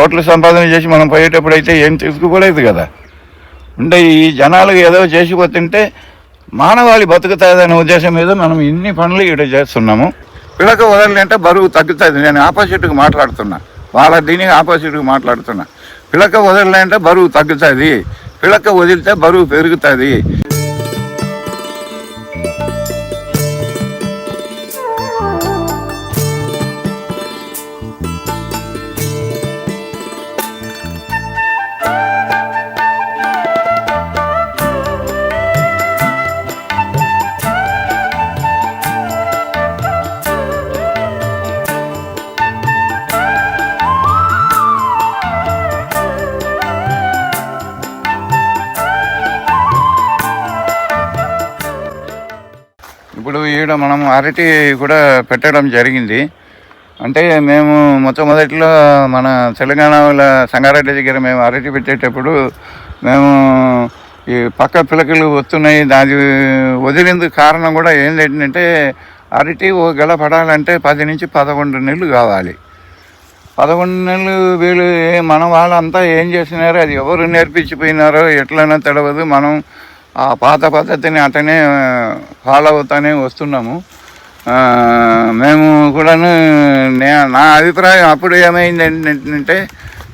కోట్లు సంపాదన చేసి మనం పోయేటప్పుడు అయితే ఏం తీసుకుపోలేదు కదా. అంటే ఈ జనాలు ఏదో చేసిపోతుంటే మానవాళి బతుకుతుందనే ఉద్దేశం మీద మనం ఇన్ని పనులు ఇక్కడ చేస్తున్నాము. పిల్లక వదలంటే బరువు తగ్గుతుంది. నేను ఆపోజిట్కి మాట్లాడుతున్నా. వాళ్ళ దీనికి ఆపోజిట్కి మాట్లాడుతున్నా. పిల్లక వదలంటే బరువు తగ్గుతుంది. పిల్లక వదిలితే బరువు పెరుగుతుంది. ఇక్కడ మనం అరటి కూడా పెట్టడం జరిగింది. అంటే మేము మొట్టమొదటిలో మన తెలంగాణ వాళ్ళ సంగారెడ్డి దగ్గర మేము అరటి పెట్టేటప్పుడు మేము ఈ పక్క పిలకలు వస్తున్నాయి. దాని వదిలేందుకు కారణం కూడా ఏంటంటే అరటి ఓ గెల పడాలంటే పది నుంచి పదకొండు నెలలు కావాలి. పదకొండు నెలలు వీళ్ళు మన వాళ్ళంతా ఏం చేసినారో? అది ఎవరు నేర్పించిపోయినారో ఎట్లనో తెలియదు మనం ఆ పాత పద్ధతిని అటనే ఫాలో అవుతానే వస్తున్నాము. మేము కూడాను నే నా అభిప్రాయం అప్పుడు ఏమైంది ఏంటంటే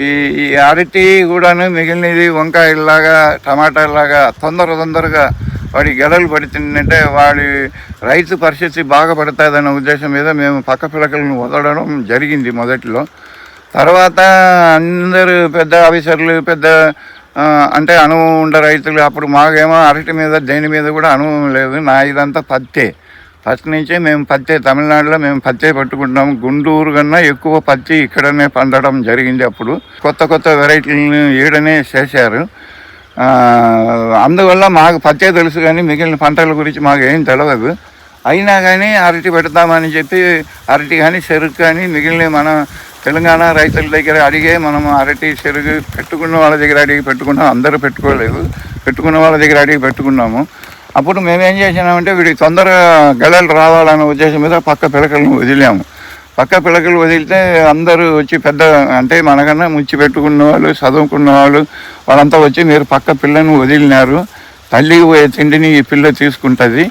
ఈ ఈ అరటి కూడాను మిగిలినది వంకాయలాగా టమాటాలాగా తొందర తొందరగా వాడి గెడలు పడుతుందంటే వాడి రైతు పరిస్థితి బాగుపడుతుందన్న ఉద్దేశం మీద మేము పక్క పిలకలను వదలడం జరిగింది మొదట్లో. తర్వాత అందరూ పెద్ద ఆఫీసర్లు పెద్ద అంటే అనుభవం ఉండే రైతులు అప్పుడు మాకేమో అరటి మీద దేని మీద కూడా అనుభవం లేదు. నా ఇదంతా పత్తే. ఫస్ట్ నుంచే మేము పత్తే. తమిళనాడులో మేము పత్తే పట్టుకుంటాం గుంటూరు కన్నా ఎక్కువ పత్తి ఇక్కడనే పండడం జరిగింది అప్పుడు. కొత్త కొత్త వెరైటీలను ఈడనే చేశారు. అందువల్ల మాకు పత్తే తెలుసు కానీ మిగిలిన పంటల గురించి మాకు ఏం తెలియదు అయినా కానీ అరటి పెడతామని చెప్పి అరటి కానీ చెరుకు కానీ మిగిలిన మన తెలంగాణ రైతుల దగ్గర అడిగే మనం అరటి చెరుగు పెట్టుకున్న వాళ్ళ దగ్గర అడిగి పెట్టుకున్నాం. అందరూ పెట్టుకోలేదు. పెట్టుకున్న వాళ్ళ దగ్గర అడిగి పెట్టుకున్నాము. అప్పుడు మేమేం చేసినామంటే వీడికి తొందరగా గెలలు రావాలనే ఉద్దేశం మీద పక్క పిలకలను వదిలాము. పక్క పిలకలు వదిలితే అందరూ వచ్చి పెద్ద అంటే మనకన్నా ముచ్చి పెట్టుకున్న వాళ్ళు చదువుకున్న వాళ్ళు వాళ్ళంతా వచ్చి మీరు పక్క పిల్లని వదిలినారు. తల్లికి పోయే తిండిని ఈ పిల్ల తీసుకుంటుంది.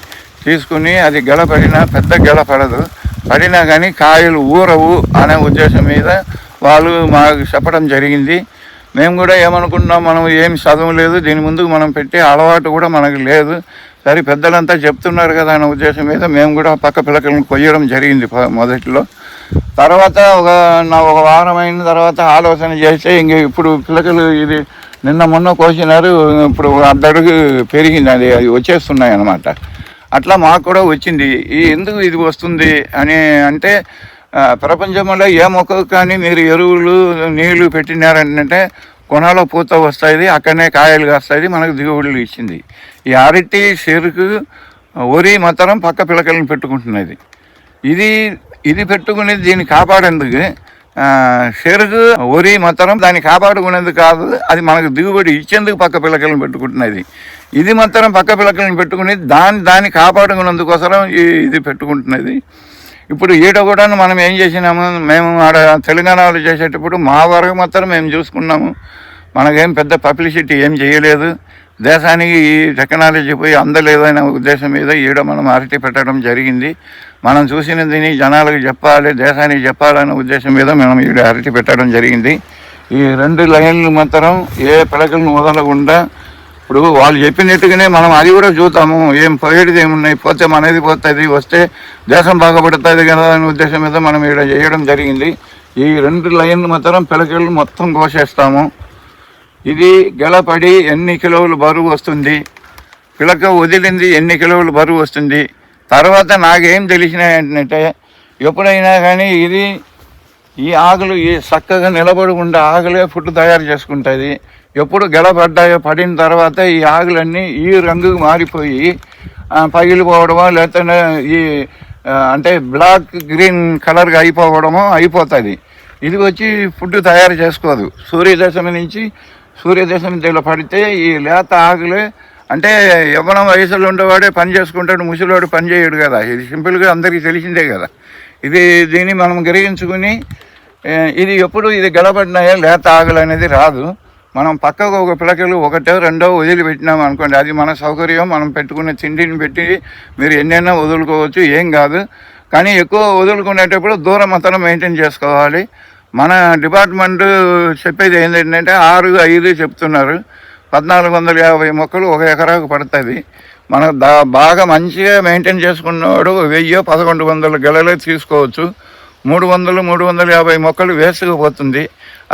తీసుకుని అది గెల పడినా పెద్ద గెల పడదు. పడినా కానీ కాయలు ఊరవు అనే ఉద్దేశం మీద వాళ్ళు మాకు చెప్పడం జరిగింది. మేము కూడా ఏమనుకున్నాం మనం ఏం చదువు లేదు దీని ముందుకు మనం పెట్టే అలవాటు కూడా మనకు లేదు. సరే పెద్దలంతా చెప్తున్నారు కదా అనే ఉద్దేశం మీద మేము కూడా పక్క పిల్లకలను కొయ్యడం జరిగింది మొదట్లో. తర్వాత ఒక నా ఒక వారం అయిన తర్వాత ఆలోచన చేస్తే ఇంక ఇప్పుడు పిల్లకలు ఇది నిన్న మొన్న కోసినారు ఇప్పుడు అర్ధడుగు పెరిగింది అది అది వచ్చేస్తున్నాయి అన్నమాట. అట్లా మాకు కూడా వచ్చింది. ఈ ఎందుకు ఇది వస్తుంది అని అంటే ప్రపంచంలో ఏ మొక్కకు కానీ మీరు ఎరువులు నీళ్ళు పెట్టినారంటే కొనాలో పూత వస్తుంది అక్కడనే కాయలు కాస్తాయి మనకు దిగుబడులు ఇచ్చింది. ఈ అరటి చెరుకు వరి మాత్రం పక్క పిలకలను పెట్టుకుంటున్నది. ఇది ఇది పెట్టుకునేది దీన్ని కాపాడేందుకు చెరుకు వరి మాత్రం దాన్ని కాపాడుకునేందుకు కాదు. అది మనకు దిగుబడి ఇచ్చేందుకు పక్క పిల్లకలను పెట్టుకుంటున్నది. ఇది మాత్రం పక్క పిల్లకలను పెట్టుకుని దాన్ని దాన్ని కాపాడుకున్నందుకోసం ఈ- ఇది పెట్టుకుంటున్నది. ఇప్పుడు ఈట కూడా మనం ఏం చేసినాము? మేము ఆడ తెలంగాణలో వాళ్ళు చేసేటప్పుడు మా వరకు మాత్రం మేము చూసుకున్నాము. మనకేం పెద్ద పబ్లిసిటీ ఏం చేయలేదు. దేశానికి ఈ టెక్నాలజీ పోయి అందలేదనే ఉద్దేశం మీద ఈడ మనం అరటి పెట్టడం జరిగింది. మనం చూసిన జనాలకు చెప్పాలి దేశానికి చెప్పాలనే ఉద్దేశం మీద మనం ఈడ అరటి పెట్టడం జరిగింది. ఈ రెండు లైన్లు మాత్రం ఏ పిలకలను వదలకుండా ఇప్పుడు వాళ్ళు చెప్పినట్టుగానే మనం అది కూడా చూద్దాము. ఏం పోయేది ఏమున్నాయి పోతే మనది పోతుంది వస్తే దేశం బాగుపడుతుంది కదా అనే ఉద్దేశం మీద మనం ఇక్కడ చేయడం జరిగింది. ఈ రెండు లైన్లు మాత్రం పిలకలు మొత్తం కోసేస్తాము. ఇది గెలపడి ఎన్ని కిలోలు బరువు వస్తుంది పిలక వదిలింది ఎన్ని కిలోలు బరువు వస్తుంది తర్వాత నాకేం తెలిసినాయంటే ఏంటంటే ఎప్పుడైనా కానీ ఇది ఈ ఆకులు ఈ చక్కగా నిలబడి ఆకులే ఫుడ్ తయారు చేసుకుంటుంది. ఎప్పుడు గడపడ్డాయో పడిన తర్వాత ఈ ఆకులన్నీ ఈ రంగుకు మారిపోయి పగిలిపోవడమో లేకపోతే ఈ అంటే బ్లాక్ గ్రీన్ కలర్గా అయిపోవడమో అయిపోతుంది. ఇది వచ్చి ఫుడ్ తయారు చేసుకోదు. సూర్యదశమి నుంచి సూర్యదశమి తెల పడితే ఈ లేత ఆకులే అంటే యవ్వనం వయసులో ఉండేవాడే పని చేసుకుంటాడు ముసలివాడు పని చేయడు కదా. ఇది సింపుల్గా అందరికీ తెలిసిందే కదా. ఇది దీన్ని మనం గ్రహించుకుని ఇది ఎప్పుడు ఇది గెలబడినాయో లేత ఆగలనేది అనేది రాదు. మనం పక్కకు ఒక పిలకలు ఒకటో రెండో వదిలిపెట్టినాం అనుకోండి అది మన సౌకర్యం మనం పెట్టుకున్న తిండిని పెట్టి మీరు ఎన్నైనా వదులుకోవచ్చు ఏం కాదు. కానీ ఎక్కువ వదులుకునేటప్పుడు దూరం మాత్రం మెయింటైన్ చేసుకోవాలి. మన డిపార్ట్మెంట్ చెప్పేది ఏంటంటే ఆరు ఐదు చెప్తున్నారు. పద్నాలుగు వందల యాభై మొక్కలు ఒక ఎకరాకు పడుతుంది. మన దా బాగా మంచిగా మెయింటైన్ చేసుకున్నవాడు వెయ్యి పదకొండు వందల గెలలే తీసుకోవచ్చు. మూడు వందలు మూడు వందల యాభై మొక్కలు వేసుకుపోతుంది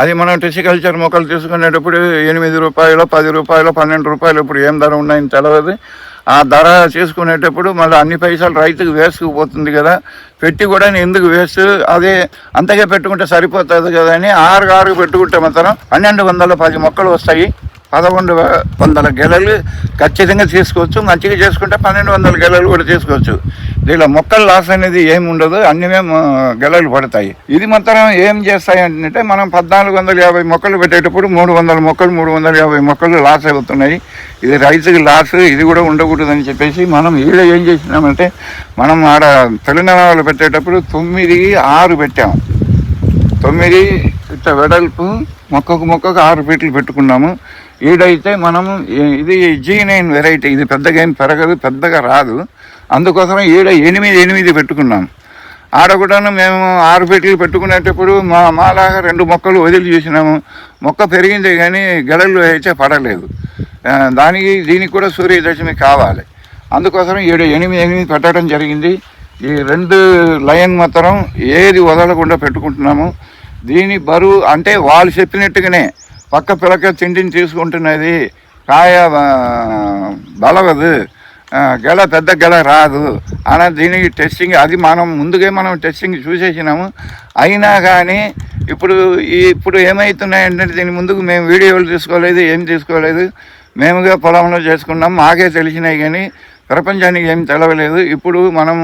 అది మనం టిసికల్చర్ మొక్కలు తీసుకునేటప్పుడు ఎనిమిది రూపాయలు పది రూపాయలు పన్నెండు రూపాయలు ఇప్పుడు ఏం ధర ఉన్నాయని తెలియదు ఆ ధర చేసుకునేటప్పుడు మళ్ళీ అన్ని పైసలు రైతుకు వేసుకుపోతుంది కదా. పెట్టి కూడా నేను ఎందుకు వేస్ట్? అదే అంతగా పెట్టుకుంటే సరిపోతుంది కదా అని ఆరు ఆరు పెట్టుకుంటే మాత్రం పన్నెండు వందల పది మొక్కలు వస్తాయి. పదకొండు వందల గెలలు ఖచ్చితంగా తీసుకోవచ్చు. మంచిగా చేసుకుంటే పన్నెండు వందల గెలలు కూడా తీసుకోవచ్చు. దీనిలో మొక్కల లాస్ అనేది ఏమి ఉండదు. అన్ని మేము గెలలు పడతాయి. ఇది మాత్రం ఏం చేస్తాయి అంటే మనం పద్నాలుగు వందల యాభై మొక్కలు పెట్టేటప్పుడు మూడు వందల మొక్కలు మూడు వందల యాభై మొక్కలు లాస్ అవుతున్నాయి. ఇది రైతుకి లాస్ ఇది కూడా ఉండకూడదని చెప్పేసి మనం ఈడ ఏం చేసినామంటే మనం ఆడ తెలంగాణలో పెట్టేటప్పుడు తొమ్మిది ఆరు పెట్టాము తొమ్మిది ఇట్లా వెడల్పు మొక్కకు మొక్కకు ఆరు ఫీట్లు పెట్టుకున్నాము. ఈడైతే మనము ఇది జీ నైన్ వెరైటీ ఇది పెద్దగా ఏం పెరగదు పెద్దగా రాదు. అందుకోసం ఈడ ఎనిమిది ఎనిమిది పెట్టుకున్నాం. ఆడ కూడాను మేము ఆరు ఫీట్లు పెట్టుకునేటప్పుడు మా మాలాగా రెండు మొక్కలు వదిలి చూసినాము. మొక్క పెరిగింది కానీ గడలు అయితే పడలేదు. దానికి దీనికి కూడా సూర్యదశమి కావాలి. అందుకోసం ఏడు ఎనిమిది ఎనిమిది పెట్టడం జరిగింది. ఈ రెండు లైన్ మాత్రం ఏది వదలకుండా పెట్టుకుంటున్నాము. దీని బరువు అంటే వాళ్ళు చెప్పినట్టుగానే పక్క పిలక తిండిని తీసుకుంటున్నది. కాయ బలవదు. గెల పెద్ద గెల రాదు. అలా దీనికి టెస్టింగ్ అది మనం ముందుగా మనం టెస్టింగ్ చూసేసినాము. అయినా కానీ ఇప్పుడు ఇప్పుడు ఏమవుతున్నాయంటే దీని ముందుకు మేము వీడియోలు తీసుకోలేదు ఏం తీసుకోలేదు. మేముగా పొలంలో చేసుకున్నాం మాకే తెలిసినాయి కానీ ప్రపంచానికి ఏం తెలవలేదు. ఇప్పుడు మనం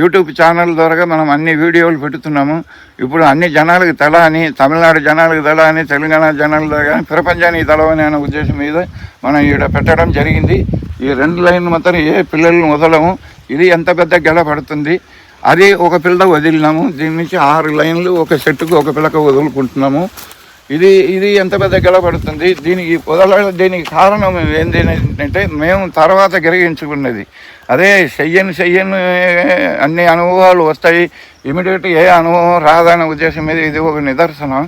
యూట్యూబ్ ఛానల్ ద్వారా మనం అన్ని వీడియోలు పెడుతున్నాము. ఇప్పుడు అన్ని జనాలకు తెల అని తమిళనాడు జనాలకు తెల అని తెలంగాణ జనాల ద్వారా ప్రపంచానికి తెలవని అనే ఉద్దేశం మీద మనం ఇక్కడ పెట్టడం జరిగింది. ఈ రెండు లైన్ మాత్రం ఏ పిల్లలను వదలము. ఇది ఎంత పెద్ద గెల పడుతుంది. అది ఒక పిల్ల వదిలినాము. దీని నుంచి ఆరు లైన్లు ఒక సెట్టుకు ఒక పిల్లక వదులుకుంటున్నాము. ఇది ఇది ఎంత పెద్ద గెలపడుతుంది దీనికి వదల దీనికి కారణం ఏంది అంటే మేము తర్వాత గ్రహించుకున్నది. అదే చెయ్యను చెయ్యను అన్ని అనుభవాలు వస్తాయి. ఇమీడియట్ ఏ అనుభవం రాదనే ఉద్దేశం మీద ఇది ఒక నిదర్శనం.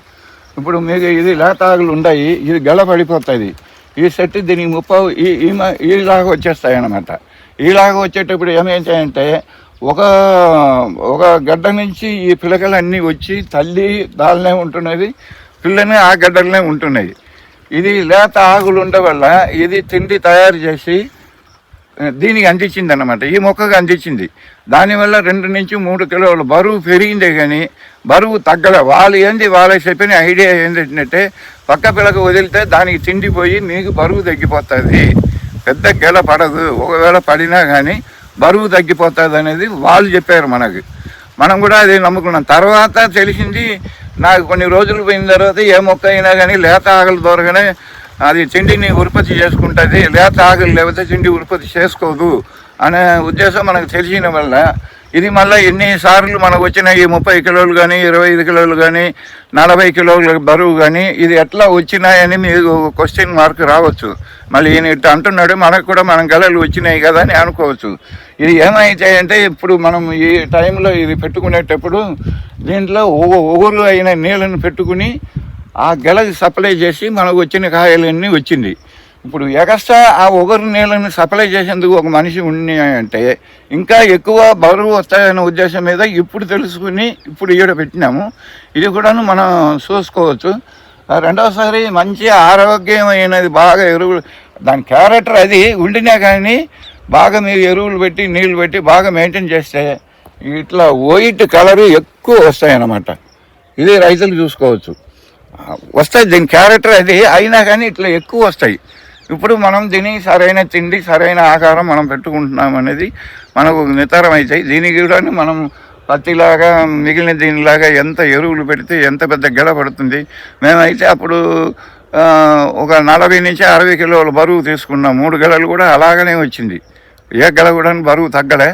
ఇప్పుడు మీకు ఇది లేతాగులు ఉన్నాయి ఇది గెలపడిపోతుంది ఈ సెట్ దీనికి ముప్పై ఈ ఈ ఈలాగా వచ్చేస్తాయి అన్నమాట ఈలాగా వచ్చేటప్పుడు ఏమైతాయంటే ఒక ఒక గడ్డ నుంచి ఈ పిలకలన్నీ వచ్చి తల్లి దానినే ఉంటున్నది. పిల్లని ఆ గడ్డలనే ఉంటున్నాయి. ఇది లేత ఆకులు ఉండే వల్ల ఇది తిండి తయారు చేసి దీనికి అందించింది అన్నమాట ఈ మొక్కకు అందించింది. దానివల్ల రెండు నుంచి మూడు కిలోల బరువు పెరిగిందే కానీ బరువు తగ్గలే. వాళ్ళు ఏంది వాళ్ళకి చెప్పిన ఐడియా ఏంటంటే పక్క పిల్లకు వదిలితే దానికి తిండిపోయి నీకు బరువు తగ్గిపోతుంది. పెద్ద గెల పడదు. ఒకవేళ పడినా కానీ బరువు తగ్గిపోతుంది అనేది వాళ్ళు చెప్పారు మనకు. మనం కూడా అది నమ్ముకున్నాం. తర్వాత తెలిసింది నాకు కొన్ని రోజులు పోయిన తర్వాత ఏ మొక్క అయినా కానీ లేత ఆకలి దొరకనే అది చిండిని ఉత్పత్తి చేసుకుంటుంది. లేత ఆకలి లేకపోతే చిండి ఉత్పత్తి చేసుకోదు అనే ఉద్దేశం మనకు తెలిసిన వల్ల ఇది మళ్ళీ ఎన్నిసార్లు మనకు వచ్చిన ఈ ముప్పై కిలోలు కానీ ఇరవై ఐదు కిలోలు కానీ నలభై కిలోల బరువు కానీ ఇది ఎట్లా వచ్చినాయని మీకు క్వశ్చన్ మార్క్ రావచ్చు. మళ్ళీ ఈయన ఇట్లా అంటున్నాడు మనకు కూడా మనం గలలు వచ్చినాయి కదా అని అనుకోవచ్చు. ఇది ఏమైతాయంటే ఇప్పుడు మనం ఈ టైంలో ఇది పెట్టుకునేటప్పుడు దీంట్లో ఒ- ఒగురు అయిన నీళ్ళని పెట్టుకుని ఆ గెలకి సప్లై చేసి మనకు వచ్చిన కాయలన్నీ వచ్చింది. ఇప్పుడు ఎగస్ట్రా ఆ ఒగరు నీళ్ళని సప్లై చేసేందుకు ఒక మనిషి ఉన్నాయంటే ఇంకా ఎక్కువ బరువు వస్తాయనే ఉద్దేశం మీద ఇప్పుడు తెలుసుకుని ఇప్పుడు ఈడ పెట్టినాము. ఇది కూడాను మనం చూసుకోవచ్చు. రెండవసారి మంచి ఆరోగ్యమైనది బాగా ఎరువులు దాని క్యారెక్టర్ అది ఉండినా కానీ బాగా మీరు ఎరువులు పెట్టి నీళ్ళు పెట్టి బాగా మెయింటైన్ చేస్తే ఇట్లా వైట్ కలర్ ఎక్కువ వస్తాయి అన్నమాట ఇది రైతులు చూసుకోవచ్చు. వస్తాయి దీని క్యారెక్టర్ అది అయినా కానీ ఇట్లా ఎక్కువ వస్తాయి. ఇప్పుడు మనం తిని సరైన తిండి సరైన ఆహారం మనం పెట్టుకుంటున్నాం అనేది మనకు నితరం అవుతాయి దీనికి కూడా మనం పత్తిలాగా మిగిలిన దీనిలాగా ఎంత ఎరువులు పెడితే ఎంత పెద్ద గెడ పడుతుంది. మేమైతే అప్పుడు ఒక నలభై నుంచి అరవై కిలోల బరువు తీసుకున్నాం. మూడు గెలలు కూడా అలాగనే వచ్చింది. ఏ గెల కూడా బరువు తగ్గలే.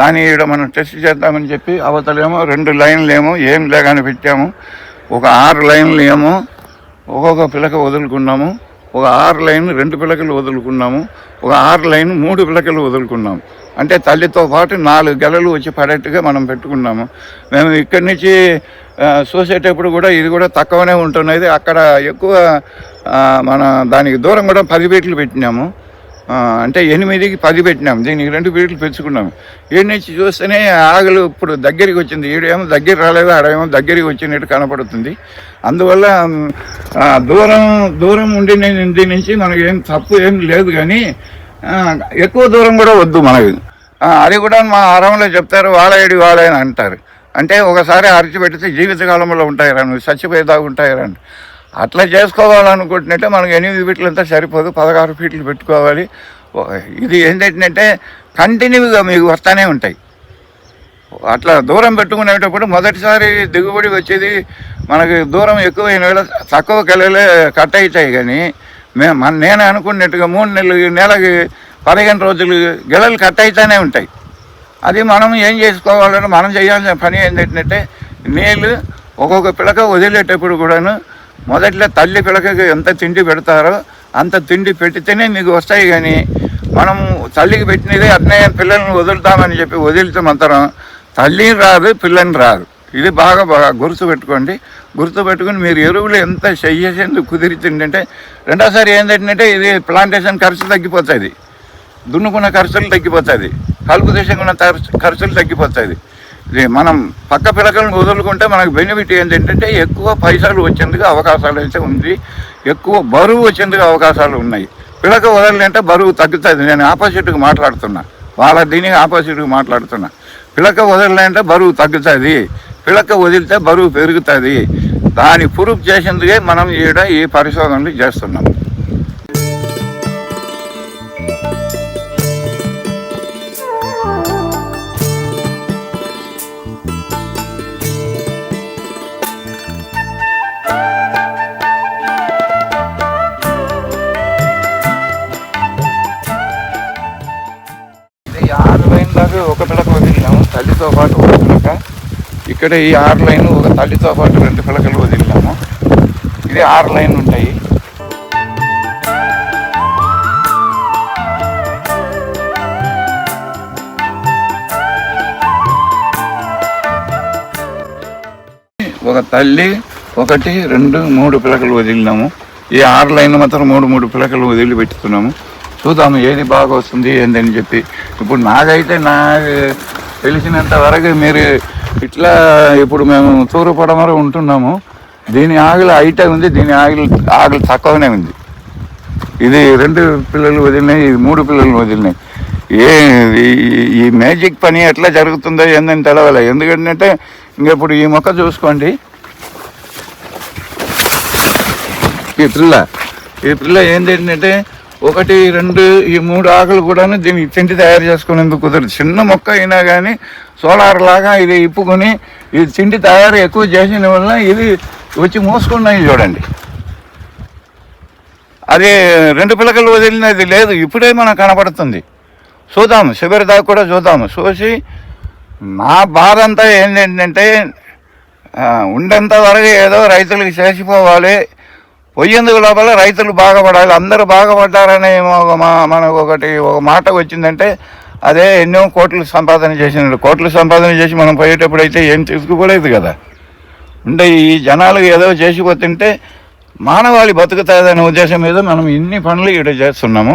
దాని ఈడ మనం టెస్ట్ చేద్దామని చెప్పి అవతలేమో రెండు లైన్లు ఏమో ఏం లేగానే పెట్టాము. ఒక ఆరు లైన్లు ఏమో ఒక్కొక్క పిల్లక వదులుకున్నాము. ఒక ఆరు లైన్ రెండు పిలకలు వదులుకున్నాము. ఒక ఆరు లైన్ మూడు పిలకలు వదులుకున్నాము. అంటే తల్లితో పాటు నాలుగు గెలలు వచ్చి పడేట్టుగా మనం పెట్టుకున్నాము. మేము ఇక్కడి నుంచి చూసేటప్పుడు కూడా ఇది కూడా తక్కువనే ఉంటున్నది. అక్కడ ఎక్కువ మన దానికి దూరం కూడా పది బీట్లు పెట్టినాము. అంటే ఎనిమిదికి పది పెట్టినాం. దీనికి రెండు పీరియడ్లు పెంచుకున్నాం. ఈడ నుంచి చూస్తేనే ఆగలు ఇప్పుడు దగ్గరికి వచ్చింది. ఈడేమో దగ్గర రాలేదు ఆడేమో దగ్గరికి వచ్చినట్టు కనపడుతుంది. అందువల్ల దూరం దూరం ఉండి దీని నుంచి మనకి ఏం తప్పు ఏం లేదు కానీ ఎక్కువ దూరం కూడా వద్దు మనకి. అది కూడా మా ఆరంలో చెప్తారు వాడేడి వాడే అని అంటారు. అంటే ఒకసారి అరిచి పెడితే జీవితకాలంలో ఉంటాయి నువ్వు చచ్చిపోయేదాకా ఉంటాయి రాను అట్లా చేసుకోవాలనుకుంటున్నట్టే మనకు ఎనిమిది ఫీట్లు అంతా సరిపోదు పదహారు ఫీట్లు పెట్టుకోవాలి. ఇది ఏంటంటే కంటిన్యూగా మీకు వస్తూనే ఉంటాయి. అట్లా దూరం పెట్టుకునేటప్పుడు మొదటిసారి దిగుబడి వచ్చేది మనకి దూరం ఎక్కువైన వేళ తక్కువ కలలే కట్ అవుతాయి కానీ మేము మన నేను అనుకున్నట్టుగా మూడు నెలలు నెలకి పదిహేను రోజులు గెలలు కట్ అవుతానే ఉంటాయి. అది మనం ఏం చేసుకోవాలంటే మనం చేయాల్సిన పని ఏంటంటే నీళ్ళు ఒక్కొక్క పిలక వదిలేటప్పుడు కూడాను మొదట్లో తల్లి పిలకకి ఎంత తిండి పెడతారో అంత తిండి పెడితేనే మీకు వస్తాయి కానీ మనం తల్లికి పెట్టినదే అట్నే పిల్లల్ని వదులుతామని చెప్పి వదిలితే మాత్రం తల్లి రాదు పిల్లని రాదు. ఇది బాగా బాగా గుర్తు పెట్టుకోండి. గుర్తు పెట్టుకుని మీరు ఎరువులు ఎంత చెయ్యేసేందుకు కుదిరితుందంటే రెండోసారి ఏంటంటే ఇది ప్లాంటేషన్ ఖర్చు తగ్గిపోతుంది. దున్నుకున్న ఖర్చులు తగ్గిపోతుంది. కలుపు తీసుకున్న ఖర్చు- ఖర్చులు తగ్గిపోతుంది. మనం పక్క పిలకలను వదులుకుంటే మనకు బెనిఫిట్ ఏంటంటే ఎక్కువ పైసలు వచ్చేందుకు అవకాశాలు అయితే ఉంది. ఎక్కువ బరువు వచ్చేందుకు అవకాశాలు ఉన్నాయి. పిలక వదలంటే బరువు తగ్గుతుంది. నేను ఆపోజిట్కి మాట్లాడుతున్నా. వాళ్ళ దీనికి ఆపోజిట్కి మాట్లాడుతున్నా. పిలక వదలంటే బరువు తగ్గుతుంది. పిలక వదిలితే బరువు పెరుగుతుంది. దాని ప్రూఫ్ చేసేందుకే మనం ఈడ ఈ పరిశోధనలు చేస్తున్నాం. ఇక్కడ ఈ ఆరు లైన్ ఒక తల్లితో పాటు రెండు పిలకలు వదిలినాము. ఇది ఆరు లైన్ ఉంటాయి. ఒక తల్లి ఒకటి రెండు మూడు పిలకలు వదిలినాము. ఈ ఆరు లైన్ మాత్రం మూడు మూడు పిలకలు వదిలి పెట్టుతున్నాము చూద్దాము ఏది బాగా వస్తుంది ఏందని చెప్పి. ఇప్పుడు నాకైతే నా తెలిసినంత వరకు మీరు ఇట్లా ఇప్పుడు మేము తూరు పడమర ఉంటున్నాము. దీని ఆగిలి హైటే ఉంది దీని ఆగిలి ఆగిలి తక్కువనే ఉంది. ఇది రెండు పిల్లలు వదిలినాయి ఇది మూడు పిల్లలు వదిలినాయి. ఏ ఈ- ఈ మ్యాజిక్ పని ఎట్లా జరుగుతుందో ఏందని తెలవాలి. ఎందుకంటే ఇంక ఇప్పుడు ఈ మొక్క చూసుకోండి. ఈ పిల్ల ఈ పిల్ల ఏంటంటే ఒకటి రెండు ఈ మూడు ఆకులు కూడాను దీనికి తిండి తయారు చేసుకునేందుకు కుదరదు. చిన్న మొక్క అయినా కానీ సోలార్ లాగా ఇది ఇప్పుకొని ఇది తిండి తయారు ఎక్కువ చేసిన వల్ల ఇది వచ్చి మోసుకున్నాయి చూడండి. అది రెండు పిలకలు వదిలినది లేదు ఇప్పుడే మనకు కనపడుతుంది. చూద్దాము శిబిరి దాకా కూడా చూద్దాము చూసి నా బాధ అంతా ఏంటంటే ఉండేంత వరకు ఏదో రైతులకు చేసిపోవాలి. పోయేందుకు లోపల రైతులు బాగుపడాలి అందరూ బాగుపడ్డారనే మా- మనకు ఒకటి ఒక మాట వచ్చిందంటే అదే ఎన్నో కోట్లు సంపాదన చేసినాడు. కోట్లు సంపాదన చేసి మనం పోయేటప్పుడు అయితే ఏం తీసుకోలేదు కదా. అంటే ఈ జనాలు ఏదో చేసిపోతుంటే మానవాళి బతుకుతుందనే ఉద్దేశం మీద మనం ఇన్ని పనులు ఇక్కడ చేస్తున్నాము.